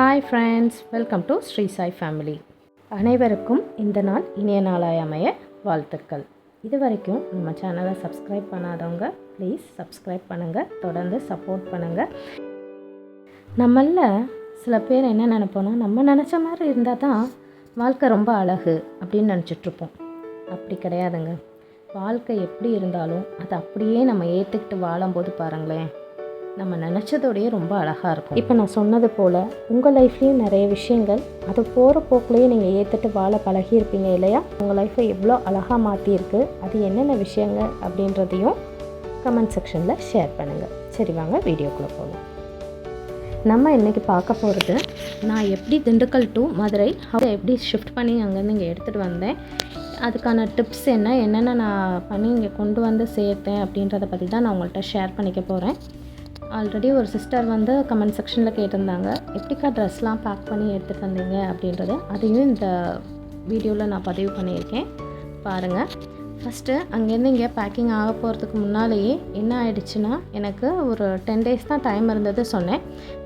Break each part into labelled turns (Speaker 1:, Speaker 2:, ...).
Speaker 1: Hi friends welcome to Sri Sai family அனைவருக்கும் இந்த நாள் இனிய நாளாய் அமைய வாழ்த்துக்கள். இது வரைக்கும் நம்ம சேனலை சப்ஸ்கிரைப் பண்ணாதவங்க ப்ளீஸ் சப்ஸ்கிரைப் பண்ணுங்கள் தொடர்ந்து சப்போர்ட் பண்ணுங்கள் நம்மள சில பேர் என்ன நினைப்போம்னா நம்ம நினச்ச மாதிரி இருந்தால் தான் வாழ்க்கை ரொம்ப அழகு அப்படின்னு நினச்சிட்ருப்போம் அப்படி கிடையாதுங்க. வாழ்க்கை எப்படி இருந்தாலும் அதை அப்படியே நம்ம ஏற்றுக்கிட்டு வாழும்போது பாருங்களேன். நம்ம நினச்சதோடையே ரொம்ப அழகாக இருக்கும். இப்போ நான் சொன்னது போல் உங்கள் லைஃப்லேயும் நிறைய விஷயங்கள் அது போகிற போக்குலேயே நீங்கள் ஏற்றுட்டு வாழ பழகியிருப்பீங்க இல்லையா? உங்கள் லைஃப்பை எவ்வளோ அழகாக மாற்றியிருக்கு அது என்னென்ன விஷயங்கள் அப்படின்றதையும் கமெண்ட் செக்ஷனில் ஷேர் பண்ணுங்கள் சரி வாங்க வீடியோக்குள்ளே போகலாம் நம்ம இன்றைக்கி பார்க்க போகிறது நான் எப்படி திண்டுக்கல் டு மதுரை அதை எப்படி ஷிஃப்ட் பண்ணி அங்கேருந்து இங்கே எடுத்துகிட்டு வந்தேன் அதுக்கான டிப்ஸ் என்ன என்னென்ன நான் பண்ணி இங்கே கொண்டு வந்து சேர்த்தேன் அப்படின்றத பற்றி தான் நான் உங்கள்கிட்ட ஷேர் பண்ணிக்க போகிறேன் ஆல்ரெடி ஒரு சிஸ்டர் வந்து கமெண்ட் செக்ஷனில் கேட்டிருந்தாங்க. எப்படிக்கா ட்ரெஸ்லாம் பேக் பண்ணி எடுத்துகிட்டு வந்தீங்க அப்படின்றது. அதையும் இந்த வீடியோவில் நான் பதிவு பண்ணியிருக்கேன். பாருங்கள் ஃபஸ்ட்டு அங்கேருந்து இங்கே பேக்கிங் ஆக போகிறதுக்கு முன்னாலேயே என்ன ஆயிடுச்சுன்னா எனக்கு ஒரு டென் டேஸ் தான் டைம் இருந்தது சொன்னேன்.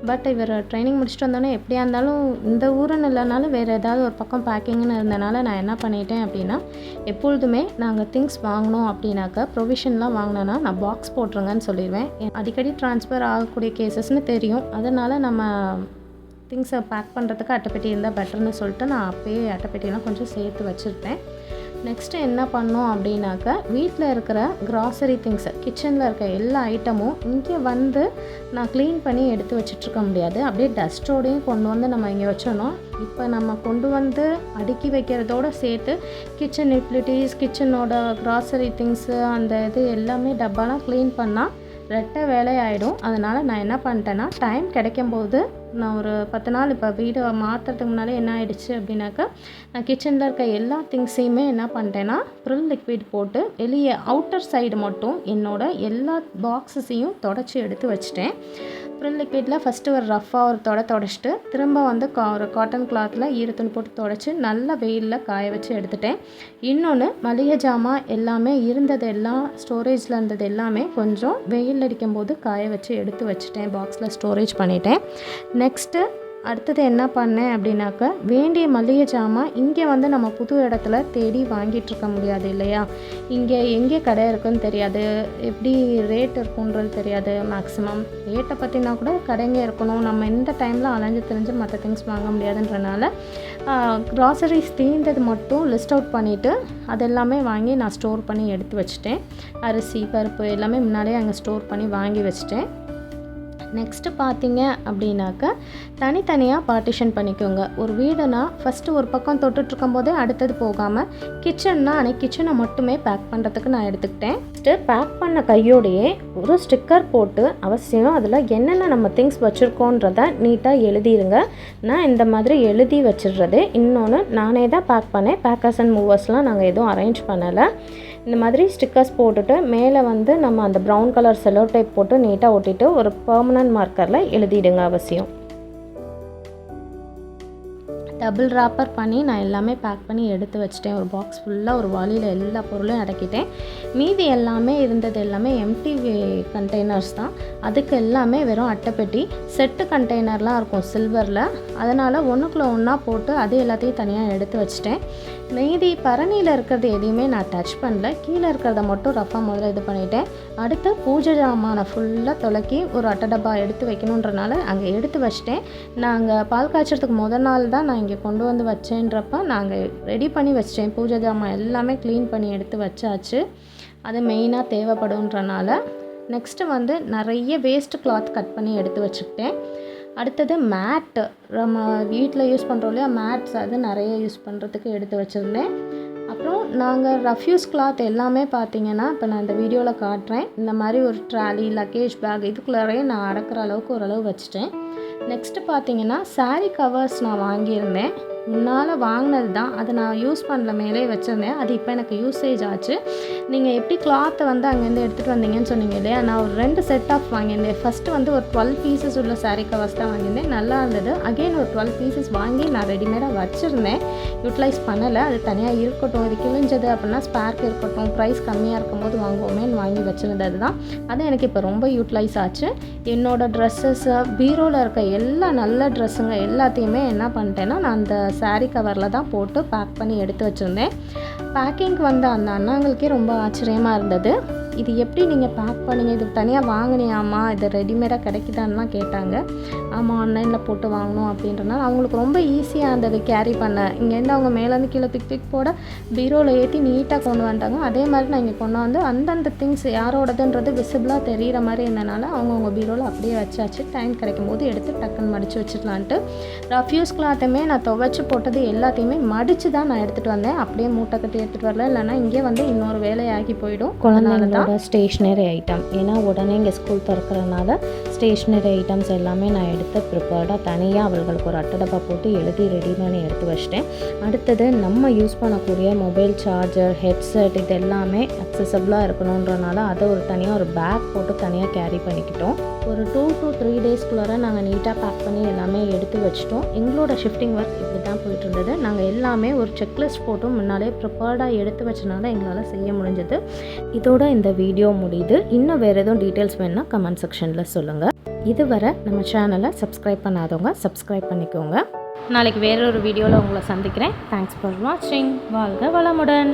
Speaker 1: பட் இவர் ட்ரைனிங் முடிச்சுட்டு வந்தோடனே எப்படியா இருந்தாலும் இந்த ஊருன்னு இல்லைனாலும் வேறு ஏதாவது ஒரு பக்கம் பேக்கிங்னு இருந்தனால நான் என்ன பண்ணிட்டேன் அப்படின்னா எப்பொழுதுமே நாங்கள் திங்ஸ் வாங்கினோம் அப்படின்னாக்கா ப்ரொவிஷன்லாம் வாங்கினோன்னா நான் பாக்ஸ் போட்டுருங்கன்னு சொல்லிடுவேன். அடிக்கடி ட்ரான்ஸ்ஃபர் ஆகக்கூடிய கேசஸ்னு தெரியும். அதனால் நம்ம திங்ஸை பேக் பண்ணுறதுக்கு அட்டைப்பெட்டி இருந்தால் பெட்டர்னு சொல்லிட்டு நான் அப்போயே அட்டைப்பெட்டியெல்லாம் கொஞ்சம் சேர்த்து வச்சுருப்பேன். நெக்ஸ்ட்டு என்ன பண்ணோம் அப்படின்னாக்கா வீட்டில் இருக்கிற க்ராசரி திங்ஸு கிச்சனில் இருக்க எல்லா ஐட்டமும் இங்கே வந்து நான் க்ளீன் பண்ணி எடுத்து வச்சிட்ருக்க முடியாது. அப்படியே டஸ்ட்டோடையும் கொண்டு வந்து நம்ம இங்கே வச்சிடணும். இப்போ நம்ம கொண்டு வந்து அடுக்கி வைக்கிறதோடு சேர்த்து கிச்சன் யூட்டிலிட்டிஸ் கிச்சனோட க்ராசரி திங்ஸு அந்த இது எல்லாமே டப்பாலாம் க்ளீன் பண்ணால் ரெட்டை வேலையாயிடும். அதனால் நான் என்ன பண்ணிட்டேன்னா டைம் கிடைக்கும்போது நான் ஒரு பத்து நாள் இப்போ வீடு மாற்றுறதுக்கு முன்னாலே என்ன ஆயிடுச்சு அப்படின்னாக்கா நான் கிச்சனில் இருக்க எல்லா திங்ஸையுமே என்ன பண்ணிட்டேன்னா ப்ரில் லிக்விட் போட்டு வெளியே அவுட்டர் சைடு மட்டும் என்னோட எல்லா பாக்ஸஸையும் தொடச்சி எடுத்து வச்சுட்டேன். ப்ரில் லிக்விடில் ஃபஸ்ட்டு ஒரு ரஃப்பாக ஒரு தொட தொடச்சிட்டு திரும்ப வந்து கா ஒரு காட்டன் கிளாத்தில் ஈரத்துணி போட்டு தொடச்சி நல்லா வெயிலில் காய வச்சு எடுத்துட்டேன். இன்னொன்று மளிகை ஜாமான் எல்லாமே இருந்தது எல்லாம் ஸ்டோரேஜில் இருந்தது எல்லாமே கொஞ்சம் வெயில் அடிக்கும்போது காய வச்சு எடுத்து வச்சுட்டேன் பாக்ஸில் ஸ்டோரேஜ் பண்ணிட்டேன். நெக்ஸ்ட்டு அடுத்தது என்ன பண்ணேன் அப்படின்னாக்கா வேண்டிய மளிகை ஜாமான் இங்கே வந்து நம்ம புது இடத்துல தேடி வாங்கிட்டுருக்க முடியாது இல்லையா? இங்கே எங்கே கடை இருக்குன்னு தெரியாது. எப்படி ரேட் இருக்குன்றது தெரியாது. மேக்ஸிமம் ரேட்டை பற்றினா கூட கடைங்க இருக்கணும். நம்ம இந்த டைமில் அலைஞ்சு தெரிஞ்சு மற்ற திங்ஸ் வாங்க முடியாதுன்றனால க்ராசரிஸ் தீர்ந்தது மட்டும் லிஸ்ட் அவுட் பண்ணிவிட்டு அதெல்லாமே வாங்கி நான் ஸ்டோர் பண்ணி எடுத்து வச்சுட்டேன். அரிசி பருப்பு எல்லாமே முன்னாடியே அங்கே ஸ்டோர் பண்ணி வாங்கி வச்சுட்டேன். நெக்ஸ்ட்டு பார்த்தீங்க அப்படின்னாக்கா தனித்தனியாக பார்ட்டிஷன் பண்ணிக்கோங்க. ஒரு வீடுனா ஃபஸ்ட்டு ஒரு பக்கம் தொட்டுட்ருக்கும் போதே அடுத்தது போகாமல் கிச்சன்னா அன்னைக்கு கிச்சனை மட்டுமே பேக் பண்ணுறதுக்கு நான் எடுத்துக்கிட்டேன். ஃபஸ்ட்டு பேக் பண்ண கையோடையே ஒரு ஸ்டிக்கர் போட்டு அவசியம் அதில் என்னென்ன நம்ம திங்ஸ் வச்சுருக்கோன்றத நீட்டாக எழுதிடுங்க நான் இந்த மாதிரி எழுதி வச்சிடுறது. இன்னொன்று நானே தான் பேக் பண்ணேன். பேக்கர்ஸ் அண்ட் மூவர்ஸ்லாம் நாங்கள் எதுவும் அரேஞ்ச் பண்ணலை. இந்த மாதிரி ஸ்டிக்கர்ஸ் போட்டுட்டு மேலே வந்து நம்ம அந்த ப்ரௌன் கலர் செலோ டைப் போட்டு நீட்டாக ஒட்டிட்டு ஒரு பர்மனன்ட் மார்க்கரில் எழுதிடுங்க அவசியம். டபுள் ராப்பர் பண்ணி நான் எல்லாமே பேக் பண்ணி எடுத்து வச்சிட்டேன். ஒரு பாக்ஸ் ஃபுல்லாக ஒரு வாளியில் எல்லா பொருளையும் அடக்கிட்டேன். மீதி எல்லாமே இருந்தது எல்லாமே எம்டி கண்டெய்னர்ஸ் தான். அதுக்கு எல்லாமே வெறும் அட்டைப்பெட்டி. செட்டு கண்டெய்னர்லாம் இருக்கும் சில்வரில் அதனால் ஒன்றுக்குள்ளே ஒன்றா போட்டு அது எல்லாத்தையும் தனியாக எடுத்து வச்சிட்டேன். மீதி பரணியில் இருக்கிறது எதையுமே நான் டச் பண்ணல. கீழே இருக்கிறத மட்டும் ரஃபாக முதல்ல இது பண்ணிட்டேன். அடுத்து பூஜை ஜாமானை ஃபுல்லாக துலக்கி ஒரு அட்டை டப்பா எடுத்து வைக்கணுன்றனால அங்கே எடுத்து வச்சிட்டேன். நாங்கள் பால் காய்ச்சறதுக்கு முதல் நாள் தான் நான் இங்கே கொண்டு வந்து வச்சேன்றப்ப நாங்கள் ரெடி பண்ணி வச்சிட்டேன். பூஜை ஜாமான் எல்லாமே க்ளீன் பண்ணி எடுத்து வச்சாச்சு. அது மெயினாக தேவைப்படுன்றனால நெக்ஸ்ட்டு வந்து நிறைய வேஸ்ட் கிளாத் கட் பண்ணி எடுத்து வச்சுக்கிட்டேன். அடுத்தது மேட்டு நம்ம வீட்டில் யூஸ் பண்ணுறோம் இல்லையா மேட்ஸ் அது நிறைய யூஸ் பண்ணுறதுக்கு எடுத்து வச்சுருந்தேன். அப்புறம் நாங்கள் ரஃப்யூஸ் கிளாத் எல்லாமே பார்த்தீங்கன்னா இப்போ நான் இந்த வீடியோவில் காட்டுறேன். இந்த மாதிரி ஒரு ட்ராலி லக்கேஜ் பேக் இதுக்குள்ளாரையே நான் அடக்கிற அளவுக்கு ஓரளவு வச்சுட்டேன். நெக்ஸ்ட்டு பார்த்தீங்கன்னா சாரீ கவர்ஸ் நான் வாங்கியிருந்தேன். முன்னால் வாங்கினது தான் அதை நான் யூஸ் பண்ணல மேலே வச்சுருந்தேன். அது இப்போ எனக்கு யூசேஜ் ஆச்சு. நீங்கள் எப்படி கிளாத்தை வந்து அங்கேருந்து எடுத்துகிட்டு வந்தீங்கன்னு சொன்னீங்க இல்லையா? நான் ஒரு ரெண்டு செட் ஆஃப் வாங்கியிருந்தேன். ஃபஸ்ட்டு வந்து ஒரு டுவெல் பீசஸ் உள்ள சாரீ கவர்ஸ் தான் வாங்கியிருந்தேன். நல்லா இருந்தது. அகைன் ஒரு டுவெல் பீசஸ் வாங்கி நான் ரெடிமேடாக வச்சுருந்தேன். யூட்டிலைஸ் பண்ணலை. அது தனியாக இருக்கட்டும். இது கிழிஞ்சது அப்படின்னா ஸ்பேர்க் இருக்கட்டும். ப்ரைஸ் கம்மியாக இருக்கும்போது வாங்குவோமேன்னு வாங்கி வச்சுருந்தது தான் அது எனக்கு இப்போ ரொம்ப யூட்டிலைஸ் ஆச்சு. என்னோடய ட்ரெஸ்ஸஸ் பீரோவில் இருக்க எல்லா நல்ல ட்ரெஸ்ஸுங்க எல்லாத்தையுமே என்ன பண்ணிட்டேன்னா நான் அந்த சாரீ கவரில் தான் போட்டு பேக் பண்ணி எடுத்து வச்சுருந்தேன். பேக்கிங்க்கு வந்த அந்த அண்ணாங்களுக்கே ரொம்ப ஆச்சரியமாக இருந்தது. இது எப்படி நீங்கள் பேக் பண்ணுங்க? இது தனியாக வாங்கினியாமா இது ரெடிமேடாக கிடைக்குதான்லாம் கேட்டாங்க. ஆமாம் ஆன்லைனில் போட்டு வாங்கணும் அப்படின்றனால அவங்களுக்கு ரொம்ப ஈஸியாக இருந்தது கேரி பண்ண. இங்கேருந்து அவங்க மேலேருந்து கீழே பிக் பிக் போட பீரோவில் ஏற்றி நீட்டாக கொண்டு வந்துட்டாங்க. அதே மாதிரி நான் இங்கே கொண்டு வந்து அந்தந்த திங்ஸ் யாரோடதுன்றது விசிபிளாக தெரிகிற மாதிரி இருந்தனால அவங்கவுங்க பீரோவில் அப்படியே வச்சாச்சு. டைம் கிடைக்கும் போது எடுத்து டக்குன்னு மடித்து வச்சிடலான்ட்டு. ரஃப்யூஸ் கிளாத்தையுமே நான் துவைச்சி போட்டது எல்லாத்தையுமே மடித்து தான் நான் எடுத்துகிட்டு வந்தேன். அப்படியே மூட்டை கட்டி எடுத்துகிட்டு வரல. இல்லைன்னா இங்கே வந்து இன்னொரு வேலையாகி போயிடும்.
Speaker 2: குழந்தைங்களோட ஸ்டேஷ்னரி ஐட்டம் ஏன்னா உடனே இங்கே ஸ்கூல் திறக்கறனால ஸ்டேஷ்னரி ஐட்டம்ஸ் எல்லாமே நான் எடுத்து ப்ரிப்பேர்டாக தனியாக அவர்களுக்கு ஒரு அட்டடப்பா போட்டு எழுதி ரெடி பண்ணி எடுத்து வச்சிட்டேன். அடுத்தது நம்ம யூஸ் பண்ணக்கூடிய மொபைல் சார்ஜர் ஹெட்செட் இது எல்லாமே அக்சசபிளாக இருக்கணுன்றனால அதை ஒரு தனியாக ஒரு பேக் போட்டு தனியாக கேரி பண்ணிக்கிட்டோம். ஒரு டூ டு த்ரீ டேஸ்க்குள்ளார நாங்கள் நீட்டாக பேக் பண்ணி எல்லாமே எடுத்து வச்சிட்டோம். எங்களோட ஷிஃப்டிங் ஒர்க் இப்படி தான் போயிட்டு இருந்தது நாங்கள் எல்லாமே ஒரு செக்லிஸ்ட் போட்டும் முன்னாலே ப்ரிப்பேர்டாக எடுத்து வச்சனால எங்களால் செய்ய முடிஞ்சது. இதோட இந்த வீடியோ முடியுது. இன்னும் வேறு எதுவும் டீட்டெயில்ஸ் வேணுன்னா கமெண்ட் செக்ஷனில் சொல்லுங்கள் இதுவரை நம்ம சேனலை சப்ஸ்கிரைப் பண்ணாதவங்க சப்ஸ்கிரைப் பண்ணிக்கோங்க.
Speaker 1: நாளைக்கு வேறொரு வீடியோவில் உங்களை சந்திக்கிறேன். தேங்க்ஸ் ஃபார் வாட்சிங் வாழ்க வளமுடன்.